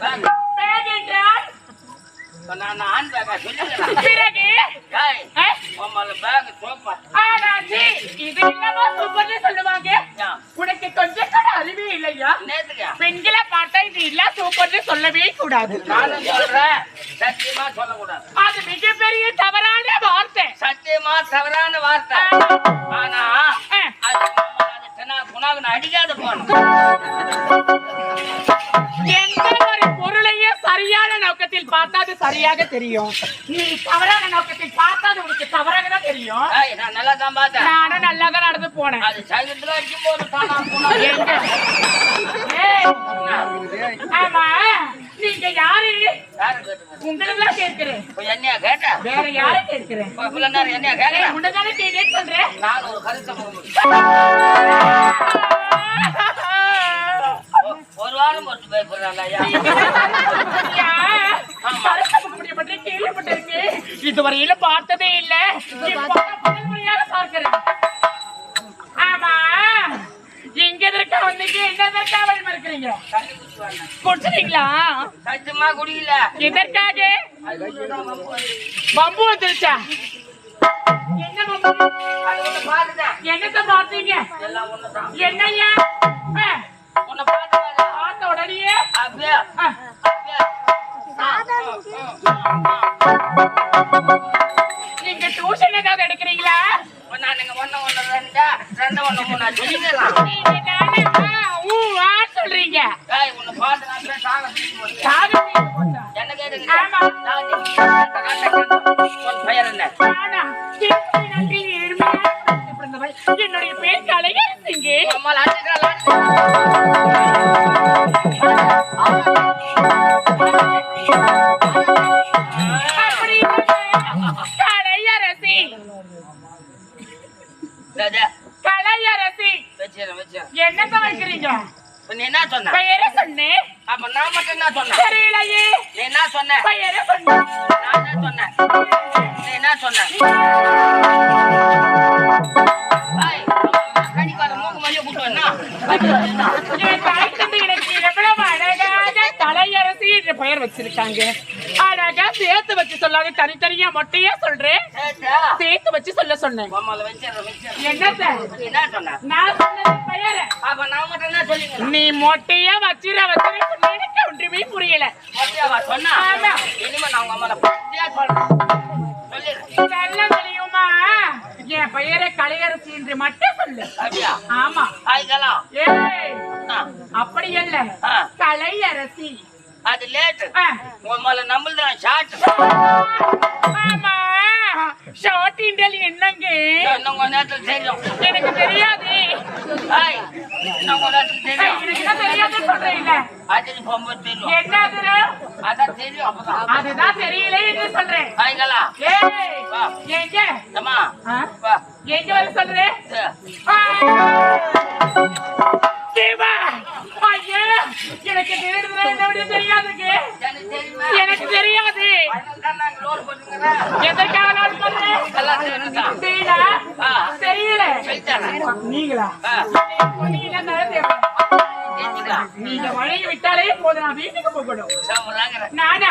Back back என்றால் நான் on பேக்கா சொல்லுங்க பிறகு உம்மல பேக் சோப்பா ஆனாச்சி இது என்னவோ சூப்பர்னு சொல்லுவாங்க உனக்கு கொஞ்சம் கூட அறிவே இல்லையா நேத்துக்கா பெண்களை பார்த்தா இது இல்ல சூப்பர்னு சொல்லவே கூடாது நானும் சொல்றேன் சத்தியமா சொல்லக்கூடாது அது மிகப்பெரிய தவறான வார்த்தை சத்தியமா தவறான வார்த்தை ஆனா அது நம்ம அது தினா குணாகுன அடிக்காத போகணும் பார்த்தா அது சரியாக தெரியும். நீ தவறான நோக்கத்தில் பார்த்தா அது உனக்கு தவறாக தான் தெரியும். நான் நல்லா தான் பார்த்தேன். நானும் நல்லா தான் நடந்து போனேன். அது சைவத்துல அடிக்கும் போது ஆமா நீங்க யாரு? உங்களெல்லாம் கேட்கிறேன். இப்ப என்னையா கேட்ட? வேற யாரை கேட்கிறேன்? இப்ப இவ்வளவு நேரம் என்னையா கேட்கறேன் உன்னதானே கேட்டேன்னு சொல்றேன் நான் ஒரு கருத்தை ஒரு வாரம் போட்டு பயப்படுறாங்க ஐயா? இதுவரையில பார்த்ததே இல்ல. பார்க்கிறேன். ஆமா. இங்க எதற்கா வந்தீங்க? என்ன எதற்கா வழி மறுக்கிறீங்க? தண்ணி குடிச்சு வரணும். குடிச்சிட்டீங்களா? சத்தியமா குடியில எதற்காக? பம்பு வந்துருச்சா? என்னத்த பார்த்தீங்க? ஆ, உன்னை பார்த்து பார்த்த உடனே அப்படியே. நீங்க டியூஷன் ஏதாவது எடுக்கிறீங்களா? இப்ப நான் இங்க ஒண்ணு ரெண்டு ஒண்ணு மூணு நீங்க சொல்றீங்க. உன்னை பார்த்து நான் அப்படியே சாக தூக்கி போடுறேன். காது என்னத்த வைக்கிறீங்க? நீ என்ன சொன்ன? பெயரை சொன்னேன் அப்ப நான் மட்டும் என்ன சொன்னேன் தெரியலையே. நீ என்ன சொன்ன? பெயரை சொன்னேன் நான் என்ன சொன்னேன் நீ என்ன சொன்ன? ஏய், கடிக்கார மூக்கு மைய கூட்டு வந்தா. என் தாய் தந்தை எனக்கு எவ்வளவு அழகாக கலையரசி என்ற பெயர் வச்சிருக்காங்க. அழகா சேர்த்து வச்சு சொல்லாத தனித்தனியா மொட்டையா சொல்றேன். சேர்த்து? வச்சு சொல்ல சொன்னேன். நீ மொட்டையா வச்சிர வச்சிர எனக்கு ஒன்றுமே புரியல. நல்ல தெரியுமா? என் பெயரை கலையரசி என்று மட்டும் சொல்லு. அப்படியா? ஆமா. அப்படி அல்ல ஆ, கலையரசி. அது லேட்டு. ஆ. உம்மால நம்மள்தான் ஷார்ட் ஆமா. ஷார்ட் இண்டல் என்னங்க? இன்னும் கொஞ்ச நேரத்துல தெரியும். எனக்கு தெரியாது. ஏய், இன்னும் கொஞ்ச நேரத்துல ஏய், தெரியும் எனக்கு தான் தெரியாது சொல்றீங்க? அது தெரியும். என்னது அதான் தெரியும் அப்பதான். அதுதான் தெரியல என்று சொல்றேன். ஏய் வா. அம்மா வர. தேவா எனக்கு தெரியாது தெரியாதுங்க எனக்கு தெரியாது. எதற்காக நான் சொல்றேன்? தெரியல. நீங்களா? நீங்க வழங்கி விட்டாலே நான் வீட்டுக்கு போகணும். நானா.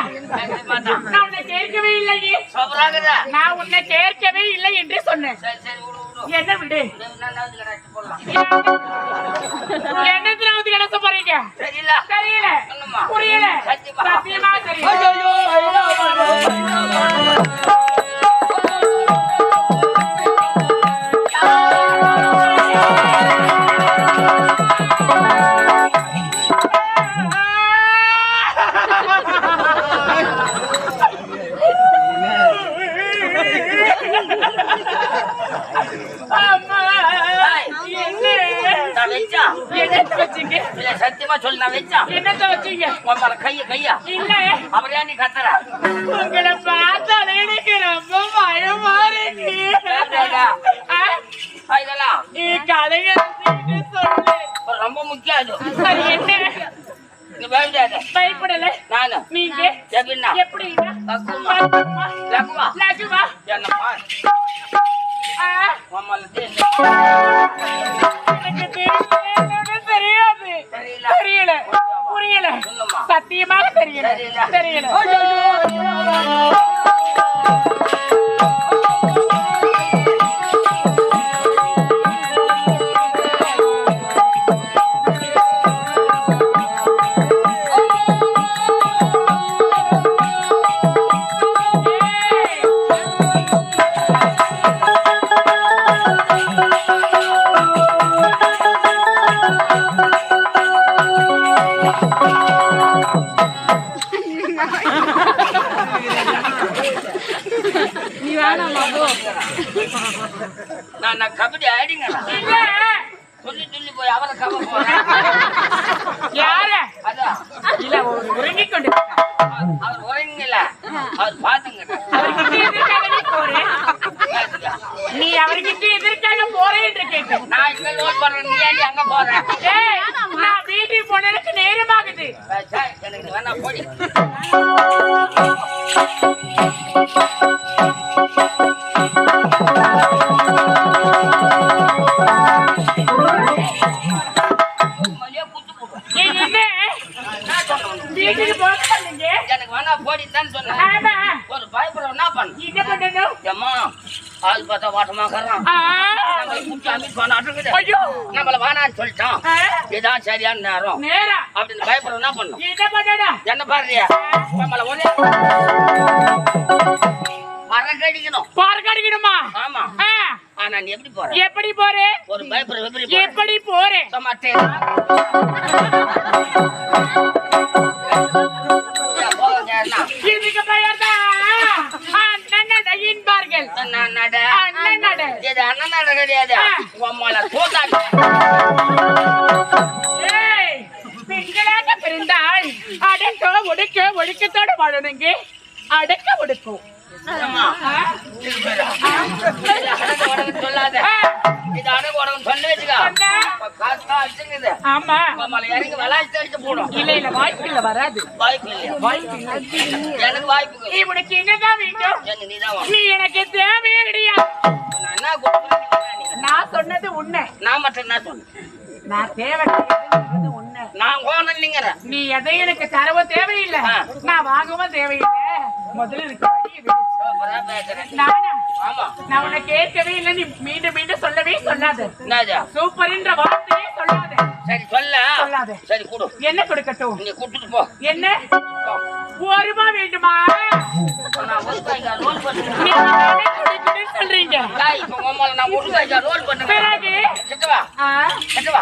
நான் உன்னை கேட்கவே இல்லையே. சோபராங்கிற. நான் உன்னை கேட்கவே இல்லை என்று சொன்னேன். என்ன விடு நீ என்னன்னாவது கடாச்சு போடலாம். என்ன திராவதி கணக்கு போறீங்க சரியில்ல? தெரியல சொல்லும்மா. புரியல சத்தியமா. சத்தியமா தெரியல நான் வச்சா? என்னத்த வச்சீங்க இல்ல, சத்தியமா சொல்லு, நான் வச்சா? என்னத்த வச்சீங்க உன் மேல கைய, கையா? இல்ல அப்புறம் ஏன் நீ கத்துற? உங்களை பார்த்தாலே எனக்கு ரொம்ப பயமா இருக்கு வேண்டாடா. ஆ? ஆ, இதெல்லாம் நீ கலையரசின்னு சொல்லு அப்புறம் ரொம்ப முக்கியம் அது. சரி என்ன நீ பயப்படாத. பயப்படல நானு. நீங்க எப்படின்னா? லக்குமா. லகுவா? லகுவா? என்ன பாரு. ஆ? உன் மேல தேசு. எனக்கு தெரியாது தெரியல. புரியல. சத்தியமாக தெரியல தெரியல. நான் நான் கபடி ஆடிங்கடா இல்ல. சொல்லி சொல்லி போய் அவரை கவ போறேன் யார? அதான். இல்ல ஒரு உறங்கிக் கொண்டு அவர் உறங்கல. அவர் எதற்காக நீ அவர்கிட்ட எதற்காக போறேன் என்று கேட்டேன். நான் இங்க லோட் பண்றேன் நீ அங்க போற? ஏய், நான் வீட்டுக்கு போனதுக்கு நேரமாகுது. சரி, எனக்கு வேணா போடி. ஆள் பார்த்தா வாட்டமாக்கறான் ஐயோ. நம்மள வேணான்னு சொல்லிட்டான். ஆ, இதான் சரியான நேரம். நேரா. அப்படின்னு பயப்பட என்ன பண்ணும்? என்ன பாருறியா நம்மள ஒரே மரக்கடிக்கணும் பார்க்க அடிக்கணுமா ஆமா ஆனா நீ எப்படி போற? எப்படி போறே? ஒரு பயப்பட எப்படி எப்படி இதுக்கு நடையின்பார்கள் அண்ணன் நடை. இது அண்ணன் நட கிடையாது. உம்மள தூத்தாட்டு ஏய், பெண்களாக பிறந்தால் அடக்க ஒடுக்க ஒடுக்கத்தோட வாழணுங்க. அடக்க ஒடுக்கும் சொல்லாத. இது அடக்கு உடம்பு சொல்லி வச்சுக்கோ. ஆமா. இறங்கி விளாசி அடிச்சு போடும். இல்ல இல்ல வாய்ப்பு இல்ல வராது. வாய்ப்பு இல்லையா? வாய்ப்பு இல்ல. எனக்கு வாய்ப்பு நீ உனக்கு என்னதான் வேண்டும் எனக்கு நீதான் நீ எனக்கு தேவையே கிடையாது நான் நான் சொன்னது உண்மை. நான் மட்டும் என்ன சொன்னேன்? நான் தேவை உண்மை. நான் நீங்கிறேன் நீ எதையும் எனக்கு தரவும் தேவையில்லை. நான் வாங்கவும் தேவையில்லை. முதல்ல எனக்கு நானா நான்? உன்னை கேட்கவே இல்லை. நீ மீண்டும் மீண்டும் சொல்லவே சொல்லாத. சூப்பர்ன்ற வார்த்தையே சொல்லாத. சரி சொல்ல. சொல்லாத. சரி கொடு. என்ன கொடுக்கட்டும்? நீ கூட்டிட்டு போ. என்ன. ஒரு வேண்டுமா? கொடுக்கணும்னு சொல்றீங்க. இப்ப உம்மால நான் ஒரு ரூபாய்க்கா ரோல் பிறகு? ஆமா.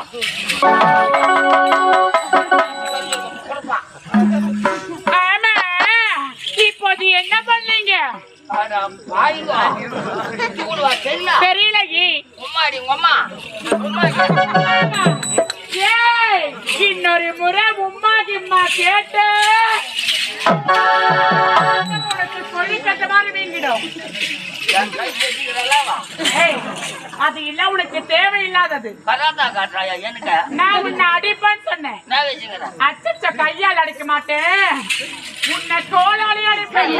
இப்போது என்ன பண்ணீங்க? அட ஆமா. ஏய், இன்னொரு முறை உம்மா கிம்மா கேட்டு. உனக்கு மாதிரி வீங்கிடும். ஏய், அது இல்ல உனக்கு தேவையில்லாதது. நான் உன்னை அடிப்பேன்னு சொன்னேன். அச்சச்ச கையால் அடிக்க மாட்டேன். உன்னை தோளாலே அடிப்பேன்.